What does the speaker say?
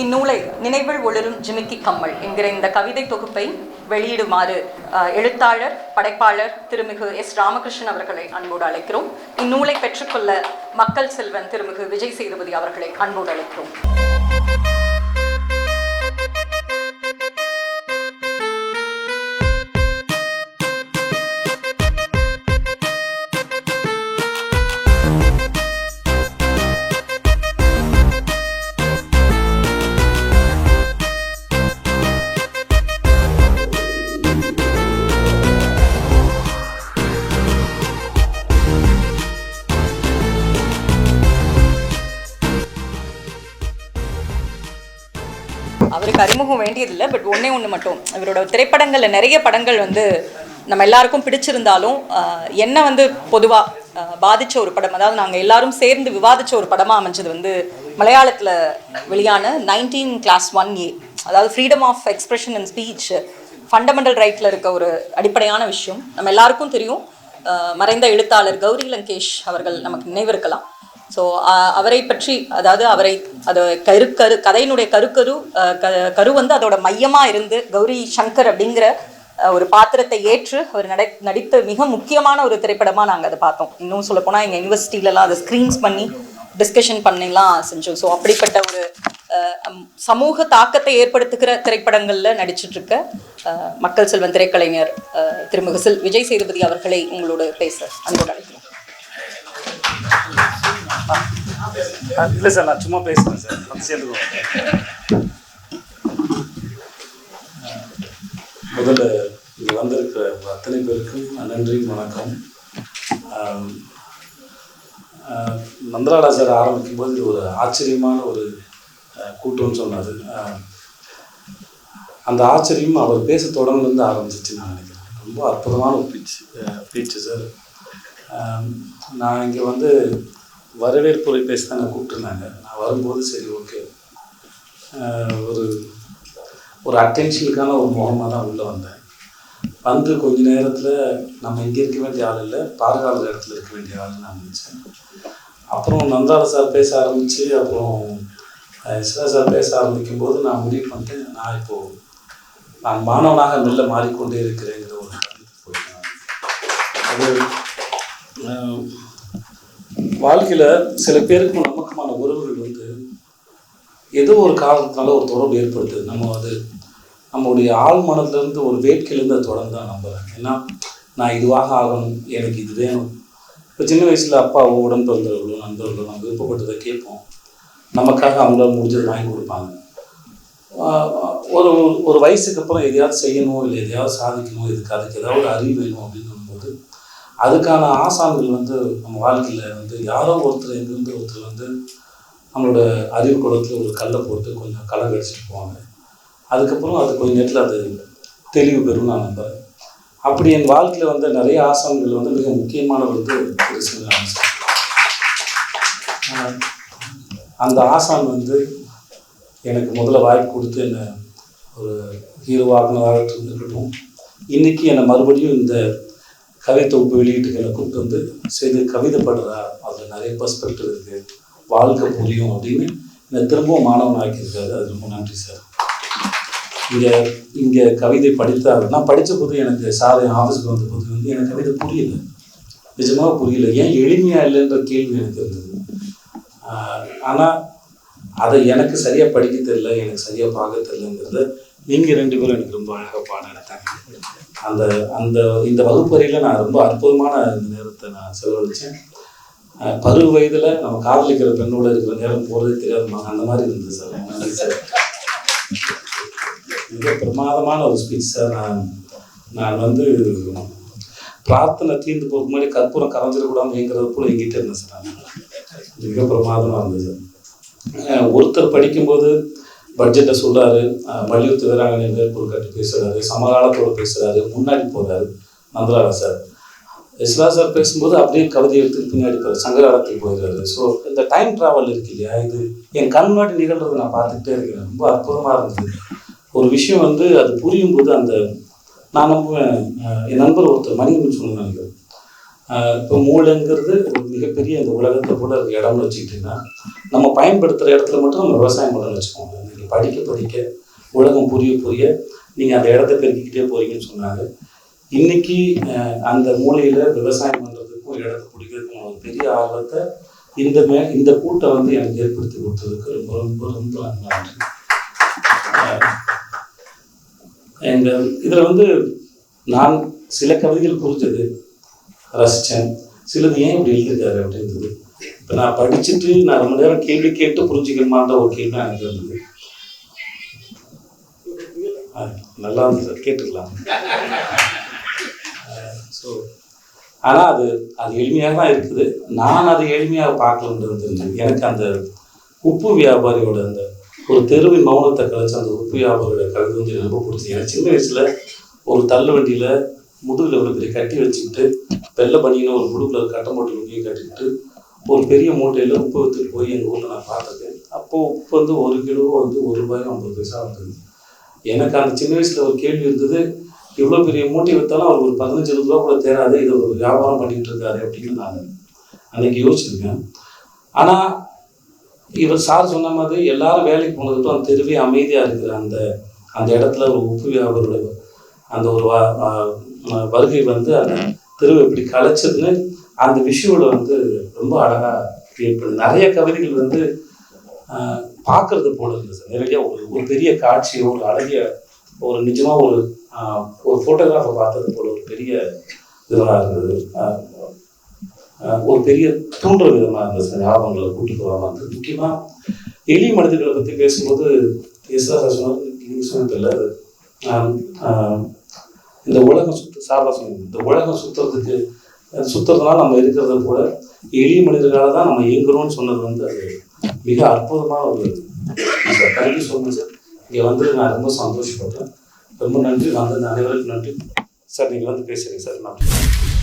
இந்நூலை நினைவில் ஒளிரும் ஜிமிக்கி கம்மல் என்கிற இந்த கவிதை தொகுப்பை வெளியிடுமாறு எழுத்தாளர் படைப்பாளர் திருமிகு எஸ் ராமகிருஷ்ணன் அவர்களை அன்போடு அழைக்கிறோம். இந்நூலை பெற்றுக்கொள்ள மக்கள் செல்வன் திருமிகு விஜய் சேதுபதி அவர்களை அன்போடு அழைக்கிறோம். அவருக்கு அறிமுகம் வேண்டியதில்லை பட் ஒன்றே ஒன்று மட்டும். இவரோட திரைப்படங்களில் நிறைய படங்கள் வந்து நம்ம எல்லாருக்கும் பிடிச்சிருந்தாலும் என்ன வந்து பொதுவாக பாதித்த ஒரு படம் அதாவது நாங்கள் எல்லாரும் சேர்ந்து விவாதித்த ஒரு படமாக அமைஞ்சது வந்து மலையாளத்தில் வெளியான நைன்டீன் கிளாஸ் ஒன் ஏ அதாவது freedom of expression and speech fundamental ரைட்டில் இருக்க ஒரு அடிப்படையான விஷயம். நம்ம எல்லாருக்கும் தெரியும் மறைந்த எழுத்தாளர் கௌரி லங்கேஷ் அவர்கள் நமக்கு நினைவிருக்கலாம். ஸோ அவரை பற்றி அதாவது அவரை அது கரு கரு கதையினுடைய கருக்கரு கரு வந்து அதோட மையமாக இருந்து கௌரி சங்கர் அப்படிங்கிற ஒரு பாத்திரத்தை ஏற்று அவர் நடி நடித்த மிக முக்கியமான ஒரு திரைப்படமாக நாங்கள் அதை பார்த்தோம். இன்னும் சொல்லப்போனால் எங்கள் யூனிவர்சிட்டிலலாம் அதை ஸ்க்ரீன்ஸ் பண்ணி டிஸ்கஷன் பண்ணிலாம் செஞ்சோம். ஸோ அப்படிப்பட்ட ஒரு சமூக தாக்கத்தை ஏற்படுத்துகிற திரைப்படங்களில் நடிச்சிட்ருக்க மக்கள் செல்வன் திரைக்கலைஞர் திருமுகசில் விஜய் சேதுபதி அவர்களை உங்களோட பேச அன்போடு அழைக்கிறோம். Ah, ah, இல்லை சார் நான் சும்மா பேசுகிறேன் சார். வந்து சேர்ந்துக்குவோம் முதல்ல இங்கே வந்திருக்கிற அத்தனை பேருக்கும் நன்றி வணக்கம். ஆம், நந்தலாலா சார் ஆரம்பிக்கும் போது இது ஒரு ஆச்சரியமான ஒரு கூட்டம்னு சொன்னார். அந்த ஆச்சரியம் அவர் பேச தொடங்கிலிருந்து ஆரம்பிச்சிச்சு நான் நினைக்கிறேன். ரொம்ப அற்புதமான ஒரு பீச் பீச்சு சார். நான் இங்கே வந்து வரவேற்புரை பேச தாங்க கூப்பிட்டுருந்தாங்க. நான் வரும்போது சரி ஓகே. ஒரு ஒரு அட்டென்ஷனுக்கான ஒரு முகமாக தான் உள்ளே வந்தேன். வந்து கொஞ்ச நேரத்தில் நம்ம இங்கே இருக்க வேண்டிய ஆள் இல்லை பார்க்காத இடத்துல இருக்க வேண்டிய ஆள் நான் நினச்சேன். அப்புறம் நந்தாள சார் பேச ஆரம்பித்து அப்புறம் இஸ்ரா சார் பேச ஆரம்பிக்கும் போது நான் முடிவு பண்ணிட்டேன் நான் இப்போது நான் மாணவனாக மெல்ல மாறிக்கொண்டே இருக்கிறேங்கிற ஒரு கருத்துக்கு போயிட்டேன் அது வாழ்க்கையில் சில பேருக்கும் நமக்குமான உறவுகள் வந்து ஏதோ ஒரு காரணத்தினால ஒரு தொடர்பு ஏற்படுது. நம்ம அது நம்மளுடைய ஆள் மனதிலேருந்து ஒரு வேட்கையிலேருந்து அது தொடர்ந்து தான் நம்புகிறேன் ஏன்னா நான் இதுவாக ஆகணும் எனக்கு இது வேணும். இப்போ சின்ன வயசில் அப்பாவோ உடன் பிறந்தவர்களோ நண்பர்களோ நம்ம விருப்பப்பட்டதை கேட்போம். நமக்காக அவங்களால முடிஞ்சது வாங்கி கொடுப்பாங்க. ஒரு ஒரு வயசுக்கு அப்புறம் எதையாவது செய்யணும் இல்லை எதையாவது சாதிக்கணும் இதுக்கு அதுக்கு ஏதாவது அறிவு வேணும் அப்படின்னு சொல்லும்போது அதுக்கான ஆசான்கள் வந்து நம்ம வாழ்க்கையில் வந்து யாரோ ஒருத்தர் எங்கேருந்து ஒருத்தர் வந்து நம்மளோட அறிவு குளத்தில் ஒரு கல்லை போட்டு கொஞ்சம் களை கடிச்சிட்டு போவாங்க. அதுக்கப்புறம் அது கொஞ்சம் நேரத்தில் அது தெளிவு பெறும் நான் நம்புகிறேன் அப்படி என் வாழ்க்கையில் வந்து நிறைய ஆசான்கள் வந்து மிக முக்கியமானவர் வந்து திரு சிவராமன் அந்த ஆசான் வந்து எனக்கு முதல்ல வாய்ப்பு கொடுத்து என்னை ஒரு ஹீரோவாகினதாக இருக்கட்டும் இன்னைக்கு என்னை மறுபடியும் இந்த கவிதை தொகுப்பு வெளியீட்டுகளை கூப்பிட்டு வந்து சரி கவிதை படுறா அதில் நிறைய பர்ஸ்பெக்டிவ் இருக்குது வாழ்க்கை புரியும் அப்படின்னு என்னை திரும்பவும் மாணவன் ஆக்கியிருக்காரு. அது ரொம்ப நன்றி சார். இங்கே இங்கே கவிதை படித்தா நான் படித்த போது எனக்கு சார் என் ஆஃபீஸுக்கு வந்த போது வந்து எனக்கு கவிதை புரியல. நிஜமாக புரியல. ஏன் எளிமையாக இல்லைன்ற கேள்வி எனக்கு இருந்தது. ஆனால் அதை எனக்கு சரியாக படிக்க தெரியல எனக்கு சரியாக பார்க்க தெரிலங்கிறத நீங்கள் ரெண்டு பேரும் எனக்கு ரொம்ப அழகாக பாடம் எடுத்தாங்க. அந்த அந்த இந்த வகுப்பறையில் நான் ரொம்ப அற்புதமான இந்த நேரத்தை நான் செலவழித்தேன் பருவ வயதில் நம்ம காதலிக்கிற பெண்ணோட இருக்கிற நேரம் போகிறதே தெரியாதுமா அந்த மாதிரி இருந்தது சார். நன்றி சார். மிக பிரமாதமான ஒரு ஸ்பீச் சார். நான் நான் வந்து பிரார்த்தனை தீர்ந்து போகிறதுக்கு முன்னாடி கற்பூரம் கரைஞ்சிடக்கூடாதுங்கிறது கூட எங்கிட்ட இருந்தேன் சார். மிக பிரமாதமாக இருந்தது சார். ஒருத்தர் படிக்கும்போது பட்ஜெட்டை சொல்கிறாரு அஹ் வலியுறுத்து வீராங்கனை மேற்கோள் காட்டி பேசுறாரு முன்னாடி போகிறாரு நந்தலாரா சார். இஸ்லா சார் பேசும்போது அப்படியே கவிதை எடுத்து பின்னாடி போறாரு சங்ககாலத்துக்கு போயிடுறாரு. ஸோ இந்த டைம் ட்ராவல் இருக்கு இல்லையா இது என் கண் முன்னாடி நிகழ்றது நான் பார்த்துக்கிட்டே இருக்கிறேன். ரொம்ப அற்புதமாக இருந்தது. ஒரு விஷயம் வந்து அது புரியும் போது அந்த நான் நம்புவேன் என் நண்பர் ஒருத்தர் மணிகண்டன் சொன்ன நினைக்கிறேன். இப்போ மூளைங்கிறது ஒரு மிகப்பெரிய இந்த உலகத்தை கூட ஒரு இடம்னு வச்சுக்கிட்டிங்கன்னா நம்ம பயன்படுத்துகிற இடத்துல மட்டும் நம்ம விவசாயம் பண்ணணும்னு வச்சுக்கோங்க. நீங்கள் படிக்க படிக்க உலகம் புரிய புரிய நீங்கள் அந்த இடத்த பெருக்கிக்கிட்டே போறீங்கன்னு சொன்னாங்க இன்னைக்கு அந்த மூலையில் விவசாயம் பண்ணுறதுக்கும் இடத்த பிடிக்கிறதுக்கும் ஒரு பெரிய ஆர்வத்தை இந்த மே இந்த கூட்டம் வந்து எனக்கு ஏற்படுத்தி கொடுத்ததுக்கு ரொம்ப ரொம்ப ரொம்ப நன்றி. எங்கள் இதில் வந்து நான் சில கவிதைகள் புரிஞ்சது. ரசித்தேன் சிலது ஏன் இப்படி எழுதியிருக்காரு அப்படின்றது. இப்போ நான் படிச்சுட்டு நான் ரொம்ப நேரம் கேள்வி கேட்டு புரிஞ்சுக்கணுமான்ற ஒரு கேள்வி எனக்கு இருந்தது. நல்லா இருந்தது. சார் கேட்டுக்கலாம். ஸோ ஆனால் அது அது எளிமையாக தான் இருக்குது. நான் அதை எளிமையாக பார்க்கலன்றது எனக்கு அந்த உப்பு வியாபாரியோட அந்த ஒரு தெருவின் மௌனத்தை கழிச்சு அந்த உப்பு வியாபாரியோட கலந்து வந்து ரொம்ப பிடிச்சது. எனக்கு சின்ன வயசில் ஒரு தள்ளு வண்டியில் முதுகில் ஒரு பெரிய கட்டி வச்சுக்கிட்டு வெள்ளை பண்ணினு ஒரு முடுக்கில் கலர் கட்டம் போட்டு லுங்கியும் கட்டிக்கிட்டு ஒரு பெரிய மூட்டையில் உப்பு எடுத்துட்டு போய் எங்கள் ஊரில் நான் பார்த்துருக்கேன். அப்போது உப்பு வந்து ஒரு கிலோ வந்து ஒரு ரூபாயும் ஐம்பது பைசா வந்தது. எனக்கு அந்த சின்ன வயசில் ஒரு கேள்வி இருந்தது இவ்வளோ பெரிய மூட்டை விற்றாலும் அவர் ஒரு பதினஞ்சு இருபது ரூபா கூட தேராது இதை ஒரு வியாபாரம் பண்ணிட்டு இருக்காரு அப்படின்னு நான் அன்னைக்கு யோசிச்சிருக்கேன். ஆனால் இவர் சார் சொன்ன மாதிரி எல்லாரும் வேலைக்கு போனதுக்கும் அந்த தெருவே அமைதியாக இருக்கிற அந்த அந்த இடத்துல ஒரு உப்பு வியாபாரம் அந்த ஒரு வருகை வந்து அந்த தெருவை எப்படி கலைச்சதுன்னு அந்த விஷுவலை வந்து ரொம்ப அழகாக கிரியேட் பண்ணுது நிறைய கவிதைகள் வந்து பார்க்கறது போல இருந்தது நிறைய ஒரு ஒரு பெரிய காட்சியோ ஒரு அழகிய ஒரு நிஜமாக ஒரு ஒரு ஃபோட்டோகிராஃபை பார்த்தது போல ஒரு பெரிய இதுவாக இருந்தது. ஒரு பெரிய தூண்டுற விதமாக இருந்தது சார். ஞாபகங்களை கூட்டிட்டு வர மாதிரி முக்கியமாக எளிய மனிதர்களை பற்றி பேசும்போது எஸ்ஆர் சொன்னது நீங்கள் சொன்னது இந்த உலகம் சுத்த சாரதா சொன்னது இந்த உலகம் சுற்றுறதுக்கு அது நம்ம இருக்கிறத போல எளிய மனிதர்களால் தான் நம்ம இயங்குறோம்னு சொன்னது வந்து அது மிக அற்புதமான ஒரு sir thank you so much sir இங்கே வந்து நான் ரொம்ப சந்தோஷப்பட்டேன். ரொம்ப நன்றி வந்து அனைவருக்கும் நன்றி. சார் நீங்கள் வந்து பேசுகிறீங்க சார். நன்றி.